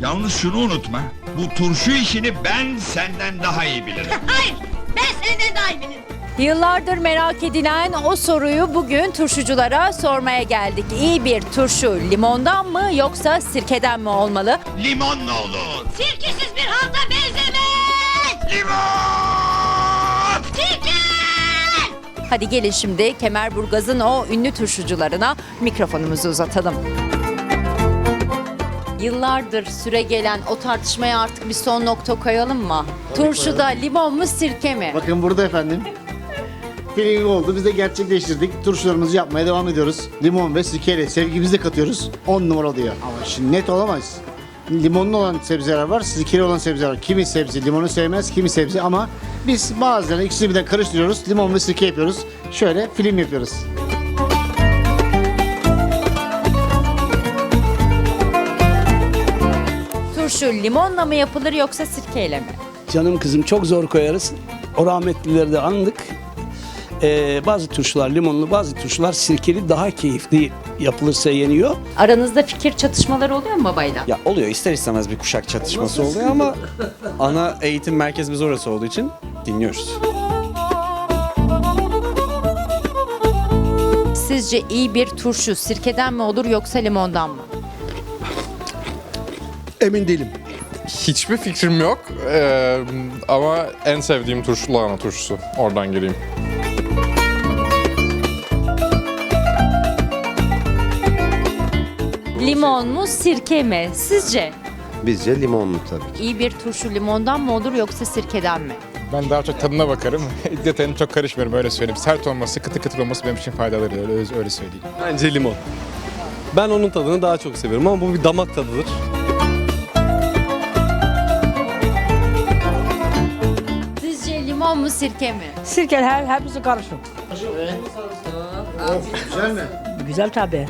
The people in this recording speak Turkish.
Yalnız şunu unutma. Bu turşu işini ben senden daha iyi bilirim. Hayır, ben senden daha iyi bilirim. Yıllardır merak edilen o soruyu bugün turşuculara sormaya geldik. İyi bir turşu limondan mı yoksa sirkeden mi olmalı? Limonlu olur. Sirkesiz bir halta benzemez. Limon! Sirke! Hadi gelin şimdi Kemerburgaz'ın o ünlü turşucularına mikrofonumuzu uzatalım. Yıllardır süre gelen o tartışmaya artık bir son nokta koyalım mı? Turşuda limon mu sirke mi? Bakın burada efendim. Filming oldu. Biz de gerçekleştirdik. Turşularımızı yapmaya devam ediyoruz. Limon ve sirkeyle sevgimizi de katıyoruz. 10 numara oluyor. Ama şimdi net olamayız. Limonlu olan sebzeler var, sirkeli olan sebzeler var. Kimi sebze limonu sevmez, kimi sebze ama biz bazen ikisini birden karıştırıyoruz. Limon ve sirke yapıyoruz. Şöyle film yapıyoruz. Turşu limonla mı yapılır yoksa sirkeyle mi? Canım kızım çok zor koyarız. O rahmetlileri de andık. Ee, bazı turşular limonlu, bazı turşular sirkeli daha keyifli yapılırsa yeniyor. Aranızda fikir çatışmaları oluyor mu babayla? Ya oluyor ister istemez bir kuşak çatışması oluyor ama ana eğitim merkezimiz orası olduğu için dinliyoruz. Sizce iyi bir turşu sirkeden mi olur yoksa limondan mı? Emin değilim. Hiçbir fikrim yok Ee, ama en sevdiğim turşu lahana turşusu. Oradan gireyim. Limon mu sirke mi? Sizce? Bizce limonlu tabii. İyi bir turşu limondan mı olur yoksa sirkeden mi? Ben daha çok tadına bakarım. Detayına çok karışmıyorum öyle söyleyeyim. Sert olması, kıtır kıtır olması benim için faydalı öyle, öyle söyleyeyim. Bence limon. Ben onun tadını daha çok seviyorum ama bu bir damak tadıdır. Mu sirke mi? Sirke her hepsi karışık. Güzel mi? Güzel tabii.